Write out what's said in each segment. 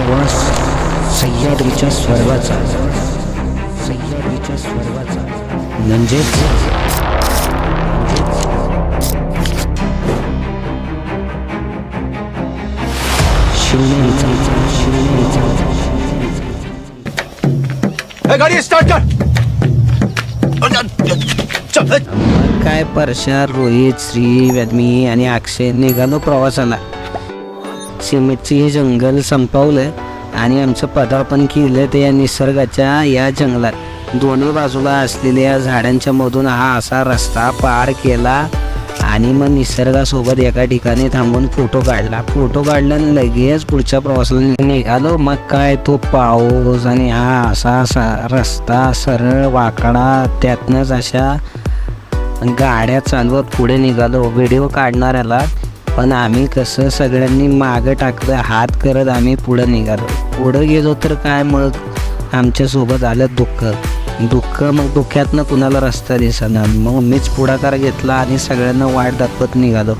प्रवास सह्याद्रीच्या स्वर्गाचा. सह्याद्रीच्या स्वर्गाचा. म्हणजेच शिवनेरीचा. शिवनेरीचा. ए, गाडी स्टार्ट कर. चल ए. मग काय परशा रोहित श्री व्यादमी आणि अक्षय निघालो प्रवासाला. सिमेंटची हे जंगल संपवलं आणि आमचं पदार्पण केलं ते या निसर्गाच्या या जंगलात. दोन्ही बाजूला असलेल्या झाडांच्या मधून हा असा रस्ता पार केला आणि मग निसर्गासोबत एका ठिकाणी थांबून फोटो काढला. फोटो काढला लगेच पुढच्या प्रवासाला निघालो. मग काय तो पाऊस आणि हा असा असा रस्ता सरळ वाकडा त्यातनंच अशा गाड्या चालवत पुढे निघालो. व्हिडिओ काढणाऱ्याला पण आम्ही कसं सगळ्यांनी मागं टाकलं हात करत आम्ही पुढं निघालो. पुढं गेलो तर काय मग? आमच्यासोबत आलं दुःख. दुःख मग दुःख्यातनं कुणाला रस्ता दिसणार मग मीच पुढाकार घेतला आणि सगळ्यांना वाट दाखवत निघालो.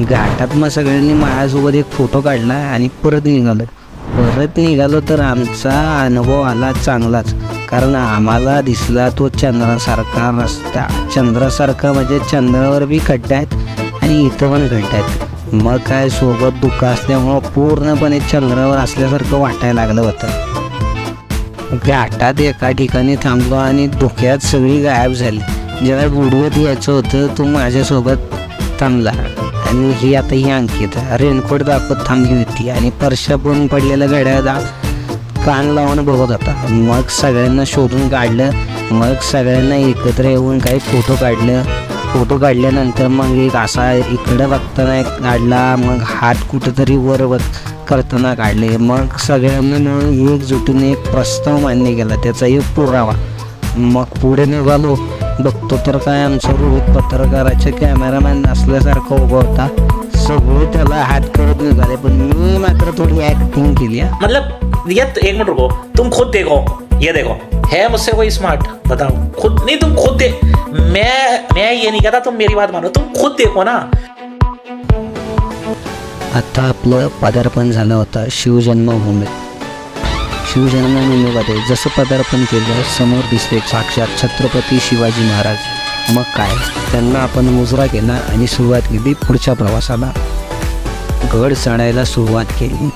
घाटात मग सगळ्यांनी माझ्यासोबत एक फोटो काढला आणि परत निघालो. परत निघालो तर आमचा अनुभव आला चांगलाच. कारण आम्हाला दिसला तो चंद्रासारखा रस्ता. चंद्रासारखा म्हणजे चंद्रावर बी खड्डे आहेत. आणि इथं पण खड्डे आहेत मग काय सोबत दुःख असल्यामुळं पूर्णपणे चंद्रावर असल्यासारखं वाटायला लागलं होतं. घाटात एका ठिकाणी थांबलो आणि धोक्यात सगळी गायब झाली. ज्याला बुडवत यायचं होतं तो माझ्यासोबत थांबला. आणि ही आता ही अंकित. रेनकोट दाखवत थांबली होती आणि परशा पडून पडलेल्या गाड्याला कान लावून बघत होता. मग सगळ्यांना शोधून काढलं. मग सगळ्यांना एकत्र येऊन काही फोटो काढलं. फोटो काढल्यानंतर मग एक असा इकडं बघताना एक काढला मग हात कुठंतरी वर बघ करताना काढले. मग सगळ्यांना मिळून एकजुटीने एक प्रस्ताव मान्य केला त्याचा एक पुरावा. मग पुढे निघालो बघतो तर काय आमचा रोहित पत्रकाराच्या कॅमेरामॅन असल्यासारखा उभा होता. सगळे त्याला हात करत निघाले पण मी मात्र थोडी ॲक्टिंग केली मतलब यात एक मिनट रुको. तुम खुद देखो. ये देखो है मुझसे कोई स्मार्ट बताओ खुद नहीं तुम खुद दे मैं मैं ये नहीं कहता तुम मेरी बात मानो तुम खुद देखो ना। आता आपलं पदार्पण झालं होतं शिवजन्मभूमीत शिवजन्मभूमीमध्ये जसं पदार्पण केलं समोर दिसते साक्षात छत्रपती शिवाजी महाराज. मग काय? त्यांना आपण मुजरा केला आणि सुरुवात केली पुढच्या प्रवासाला. गड चढायला सुरुवात केली.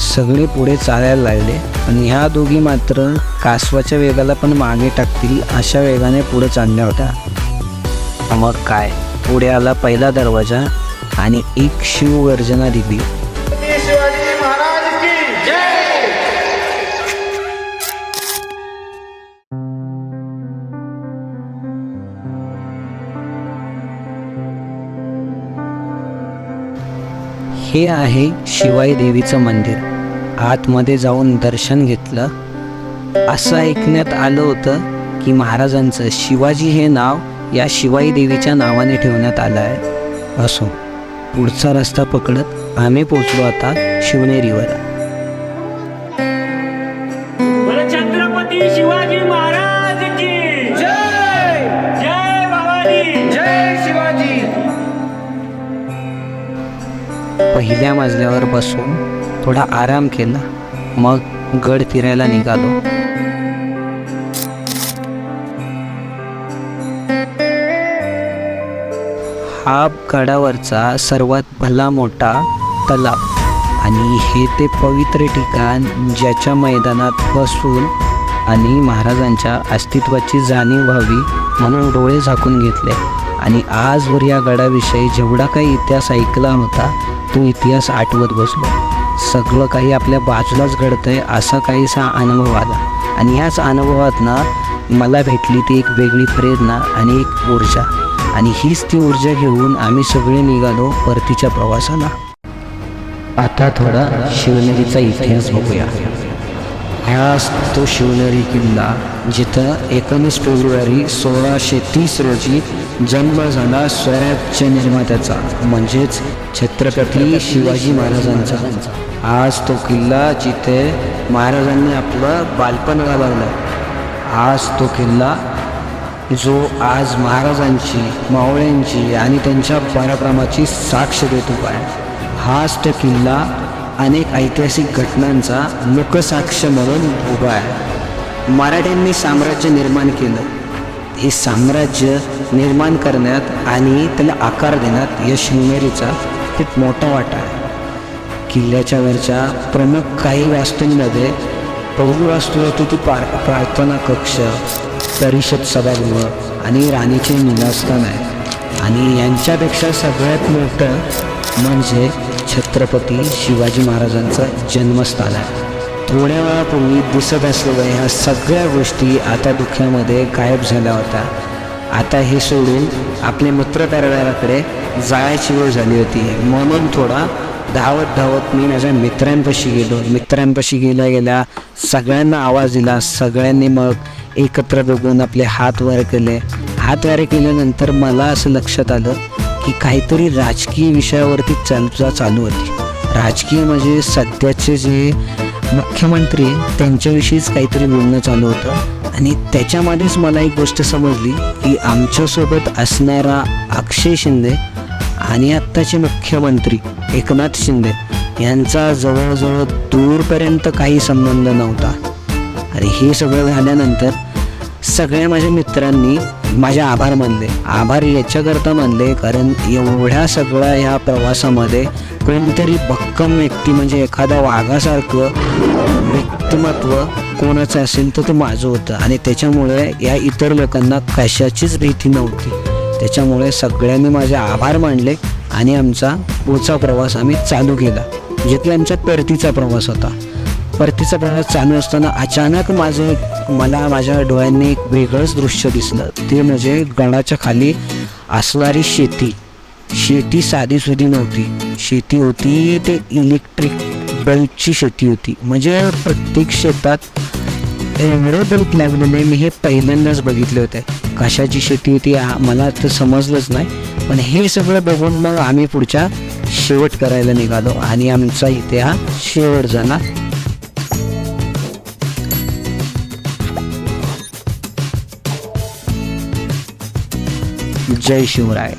सगळे पुढे चालायला लागले. आणि ह्या दोघी मात्र कासवाच्या वेगाला पण मागे टाकतील अशा वेगाने पुढे चालल्या होत्या. मग काय? पुढे आला पहिला दरवाजा आणि एक शिवगर्जना दिली. हे आहे शिवाई देवीचं मंदिर. आतमध्ये जाऊन दर्शन घेतलं. असं ऐकण्यात आलं होतं की महाराजांचं शिवाजी हे नाव या शिवाई देवीच्या नावाने ठेवण्यात आलं आहे. असो पुढचा रस्ता पकडत आम्ही पोचलो आता शिवनेरीवर. छत्रपती शिवाजी महाराज पहिल्या मजल्यावर बसून थोडा आराम केला मग गड फिरायला निघालो. हा गडावरचा सर्वात भला मोठा तलाव. आणि हे ते पवित्र ठिकाण ज्याच्या मैदानात बसून आणि महाराजांच्या अस्तित्वाची जाणीव व्हावी म्हणून डोळे झाकून घेतले. आणि आजवर या गडाविषयी जेवढा काही इतिहास ऐकला होता तो इतिहास आठवत बसलो. सगळं काही आपल्या बाजूलाच घडतं आहे असा काहीसा अनुभव आला. आणि ह्याच अनुभवातनं मला भेटली ती एक वेगळी प्रेरणा आणि एक ऊर्जा. आणि हीच ती ऊर्जा घेऊन आम्ही सगळे निघालो परतीच्या प्रवासाला. आता थोडा शिवनेरीचा इतिहास बघूया. हाच तो शिवनेरी किल्ला जिथं एकोणीस फेब्रुवारी सोळाशे तीस रोजी जन्म झाला स्वराज्य निर्मात्याचा म्हणजेच छत्रपती शिवाजी महाराजांचा. आज तो किल्ला जिथे महाराजांनी आपलं बालपण घालवलं आज तो किल्ला जो आज महाराजांची मावळ्यांची आणि त्यांच्या पराक्रमाची साक्ष देतो आहे. हाच तो किल्ला अनेक ऐतिहासिक घटनांचा लोकसाक्ष म्हणून उभा आहे. मराठ्यांनी साम्राज्य निर्माण केलं. हे साम्राज्य निर्माण करण्यात आणि त्याला आकार देण्यात या शिवनेरीचा खूप मोठा वाटा आहे. किल्ल्याच्या वरच्या प्रमुख काही वास्तूंमध्ये पहिली वास्तू होती ती पार प्रार्थना कक्ष परिषद सभागृह आणि राणीचे निवासस्थान आहे. आणि यांच्यापेक्षा सगळ्यात मोठं म्हणजे छत्रपती शिवाजी महाराजांचं जन्मस्थान आहे. थोड्या वेळापूर्वी दिसत असलेल्या ह्या सगळ्या गोष्टी आता दुःखामध्ये गायब झाल्या होत्या. आता हे सोडून आपले मित्रपरिवाराकडे जायची वेळ झाली होती. म्हणून थोडा धावत धावत मी माझ्या मित्रांपाशी गेलो. मित्रांपाशी गेल्या गेल्या सगळ्यांना आवाज दिला. सगळ्यांनी मग एकत्र बघून आपले हात वर केले. हात वारे केल्यानंतर मला असं लक्षात आलं की काहीतरी राजकीय विषयावरती चर्चा चालू होती. राजकीय म्हणजे सध्याचे जे मुख्यमंत्री त्यांच्याविषयीच काहीतरी बोलणं चालू होतं. आणि त्याच्यामध्येच मला एक गोष्ट समजली की आमच्यासोबत असणारा अक्षय शिंदे आणि आत्ताचे मुख्यमंत्री एकनाथ शिंदे यांचा जवळजवळ दूरपर्यंत काही संबंध नव्हता. आणि हे सगळं झाल्यानंतर सगळ्या माझ्या मित्रांनी माझे आभार मानले. आभार याच्याकरता मानले कारण एवढ्या सगळ्या ह्या प्रवासामध्ये कोणतरी भक्कम व्यक्ती म्हणजे एखादा वाघासारखं व्यक्तिमत्व कोणाचं असेल तर ते माझं होतं. आणि त्याच्यामुळे या इतर लोकांना कशाचीच भीती नव्हती. त्याच्यामुळे सगळ्यांनी माझे आभार मानले आणि आमचा पुढचा प्रवास आम्ही चालू केला जिथला आमचा परतीचा प्रवास होता. परतीचा प्रवास चालू असताना अचानक माझं मला माझ्या डोळ्यांनी एक वेगळंच दृश्य दिसलं. ते म्हणजे गणाच्या खाली असणारी शेती. शेती साधी सुधी नव्हती. शेती होती ते इलेक्ट्रिक बल्बची शेती होती. म्हणजे प्रत्येक शेतात एवढे बल्ब लागलेले मी हे पहिल्यांदाच बघितले होते. कशाची शेती होती मला तर समजलंच नाही. पण हे सगळं बघून मग आम्ही पुढच्या शेवट करायला निघालो. आणि आमचा इथे हा शेवट झाला जय शिवराय